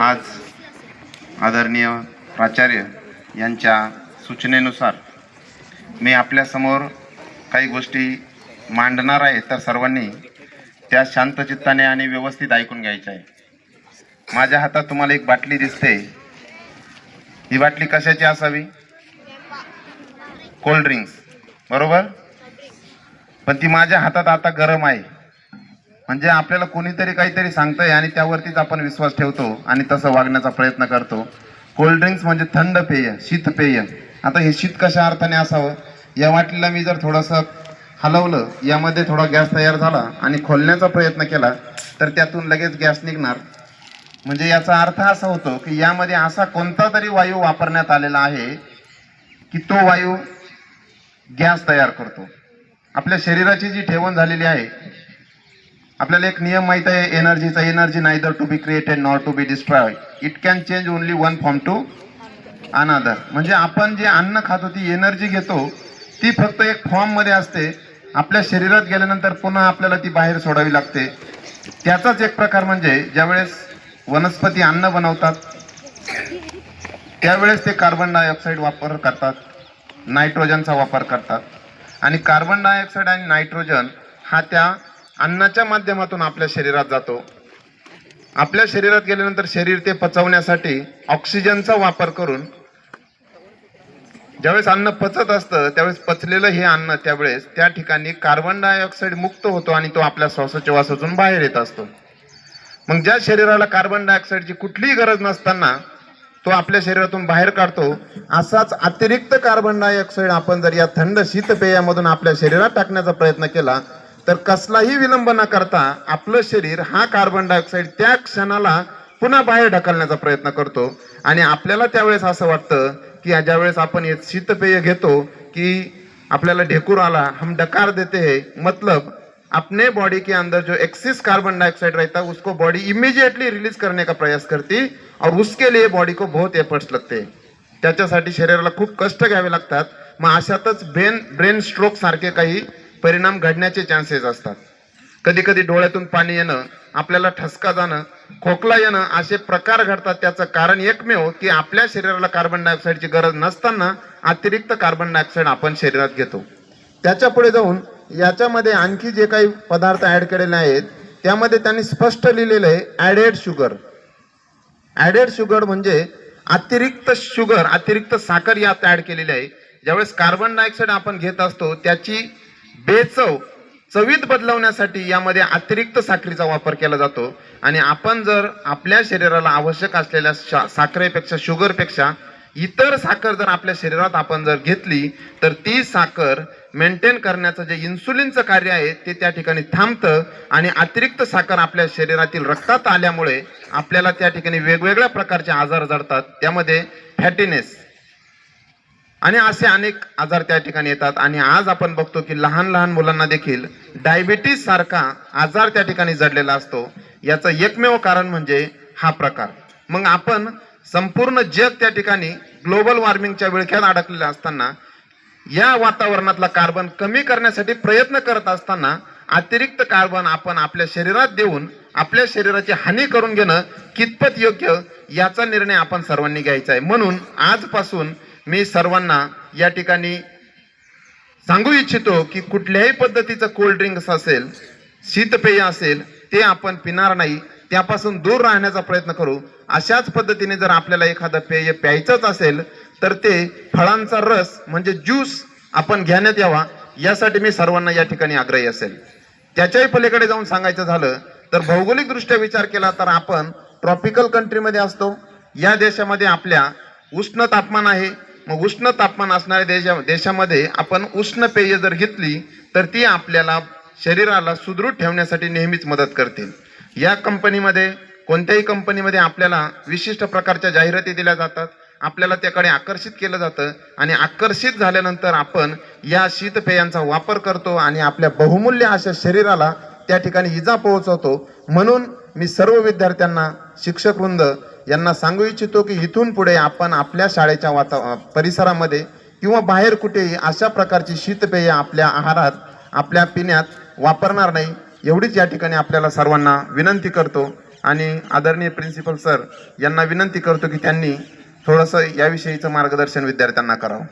आज आदरणीय प्राचार्य यांच्या सूचनेनुसार मी आपल्यासमोर काही गोष्टी मांडणार आहे तर सर्वांनी त्या शांतचित्ताने आणि व्यवस्थित ऐकून घ्यायच्या आहे. माझ्या हातात तुम्हाला एक बाटली दिसते. ही बाटली कशाची असावी? कोल्ड ड्रिंक्स बरोबर? पण ती माझ्या हातात आता गरम आहे. म्हणजे आपल्याला कोणीतरी काहीतरी सांगतंय आणि त्यावरतीच आपण विश्वास ठेवतो आणि तसं वागण्याचा प्रयत्न करतो. कोल्ड ड्रिंक्स म्हणजे थंड पेय शीत पेय. आता हे शीत कशा अर्थाने असावं? या वाटलीला मी जर थोडंसं हलवलं यामध्ये थोडा गॅस तयार झाला आणि खोलण्याचा प्रयत्न केला तर त्यातून लगेच गॅस निघणार. म्हणजे याचा अर्थ असा होतो की यामध्ये असा कोणता तरी वायू वापरण्यात आलेला आहे की तो वायू गॅस तयार करतो. आपल्या शरीराची जी ठेवण झालेली आहे आपल्याला एक नियम माहीत आहे एनर्जीचा energy neither to be created not to be destroy it can change only one form to another म्हणजे आपण जे अन्न खातो ती एनर्जी घेतो ती फक्त एक फॉर्ममध्ये असते. आपल्या शरीरात गेल्यानंतर पुन्हा आपल्याला ती बाहेर सोडावी लागते. त्याचाच एक प्रकार म्हणजे ज्यावेळेस वनस्पती अन्न बनवतात त्यावेळेस ते कार्बन डायऑक्साईड वापर करतात नायट्रोजनचा वापर करतात. आणि कार्बन डायऑक्साईड आणि नायट्रोजन हा त्या अन्नाच्या माध्यमातून आपल्या शरीरात जातो. आपल्या शरीरात गेल्यानंतर शरीर ते पचवण्यासाठी ऑक्सिजनचा वापर करून ज्यावेळेस अन्न पचत असतं त्यावेळेस पचलेलं हे अन्न त्यावेळेस त्या ठिकाणी कार्बन डायऑक्साईड मुक्त होतो आणि तो आपल्या श्वासोच्छवासातून बाहेर येत असतो. मग ज्या शरीराला कार्बन डायऑक्साईडची कुठलीही गरज नसताना तो आपल्या शरीरातून बाहेर काढतो असाच अतिरिक्त कार्बन डायऑक्साईड आपण जर या थंड शीतपेयामधून आपल्या शरीरात टाकण्याचा प्रयत्न केला तर कसलाही विलंब न करता आपलं शरीर हा कार्बन डायऑक्साईड त्या क्षणाला पुन्हा बाहेर ढकलण्याचा प्रयत्न करतो. आणि आपल्याला त्यावेळेस असं वाटतं की ज्यावेळेस आपण हे शीतपेय घेतो की आपल्याला ढेकूर आला हम डकार देते है मतलब अपने बॉडी के अंदर जो एक्सिस कार्बन डाइऑक्साइड रहता है उसको बॉडी इमिजिएटली रिलीज करने का प्रयास करती और उसके लिए बॉडी को बहुत एफर्ट्स लगते. त्याच्यासाठी शरीराला खूप कष्ट घ्यावे लागतात. मग अशातच ब्रेन ब्रेन स्ट्रोक सारखे काही परिणाम घडण्याचे चान्सेस असतात. कधी कधी डोळ्यातून पाणी येणं आपल्याला ठसका जाणं खोकला येणं असे प्रकार घडतात. त्याचं कारण एकमेव की आपल्या शरीराला कार्बन डायऑक्साईडची गरज नसताना अतिरिक्त कार्बन डायऑक्साईड आपण शरीरात घेतो. त्याच्या पुढे जाऊन याच्यामध्ये आणखी जे काही पदार्थ ॲड केलेले आहेत त्यामध्ये त्यांनी स्पष्ट लिहिलेलं आहे ॲडेड शुगर ॲडेड शुगर म्हणजे अतिरिक्त शुगर अतिरिक्त साखर यात ॲड केलेली आहे. ज्यावेळेस कार्बन डायऑक्साईड आपण घेत असतो त्याची बेचव चवीत बदलवण्यासाठी यामध्ये अतिरिक्त साखरेचा वापर केला जातो. आणि आपण जर आपल्या शरीराला आवश्यक असलेल्या शा- साखरेपेक्षा शुगरपेक्षा इतर साखर जर आपल्या शरीरात आपण जर घेतली तर ती साखर मेंटेन करण्याचं जे इन्सुलिनचं कार्य आहे ते त्या ठिकाणी थांबतं. आणि अतिरिक्त साखर आपल्या शरीरातील रक्तात आल्यामुळे आपल्याला त्या ठिकाणी वेगवेगळ्या प्रकारचे आजार जडतात त्यामध्ये फॅटीनेस आणि असे अनेक आजार त्या ठिकाणी येतात. आणि आज आपण बघतो की लहान लहान मुलांना देखील डायबिटीस सारखा आजार त्या ठिकाणी जडलेला असतो. याचं एकमेव कारण म्हणजे हा प्रकार. मग आपण संपूर्ण जग त्या ठिकाणी ग्लोबल वॉर्मिंगच्या विळख्यात अडकलेलं असताना या वातावरणातला कार्बन कमी करण्यासाठी प्रयत्न करत असताना अतिरिक्त कार्बन आपण आपल्या शरीरात देऊन आपल्या शरीराची हानी करून घेणं कितपत योग्य याचा निर्णय आपण सर्वांनी घ्यायचा आहे. म्हणून आजपासून मी सर्वांना या ठिकाणी सांगू इच्छितो की कुठल्याही पद्धतीचं कोल्ड ड्रिंक्स असेल शीतपेय असेल ते आपण पिणार नाही त्यापासून दूर राहण्याचा प्रयत्न करू. अशाच पद्धतीने जर आपल्याला एखादं पेय प्यायचंच असेल तर ते फळांचा रस म्हणजे ज्यूस आपण घेण्यात यावा. यासाठी मी सर्वांना या ठिकाणी आग्रही असेल. त्याच्याही पलीकडे जाऊन सांगायचं झालं तर भौगोलिकदृष्ट्या विचार केला तर आपण ट्रॉपिकल कंट्रीमध्ये असतो. या देशामध्ये आपल्या उष्ण तापमान आहे मग उष्ण तापमान असणाऱ्या देशा देशामध्ये आपण उष्ण पेय जर घेतली तर ती आपल्याला शरीराला सुदृढ ठेवण्यासाठी नेहमीच मदत करते. या कंपनीमध्ये कोणत्याही कंपनीमध्ये आपल्याला विशिष्ट प्रकारच्या जाहिराती दिल्या जातात. आपल्याला त्याकडे आकर्षित केलं जातं आणि आकर्षित झाल्यानंतर आपण या शीतपेयांचा वापर करतो आणि आपल्या बहुमूल्य अशा शरीराला त्या ठिकाणी इजा पोहोचवतो. म्हणून मी सर्व विद्यार्थ्यांना शिक्षक वृंद यांना सांगू इच्छितो की इथून पुढे आपण आपल्या शाळेच्या वाता परिसरामध्ये किंवा बाहेर कुठेही अशा प्रकारची शीतपेय आपल्या आहारात आपल्या पिण्यात वापरणार नाही. एवढीच या ठिकाणी आपल्याला सर्वांना विनंती करतो आणि आदरणीय प्रिन्सिपल सर यांना विनंती करतो की त्यांनी थोडंसं याविषयीचं मार्गदर्शन विद्यार्थ्यांना करावं.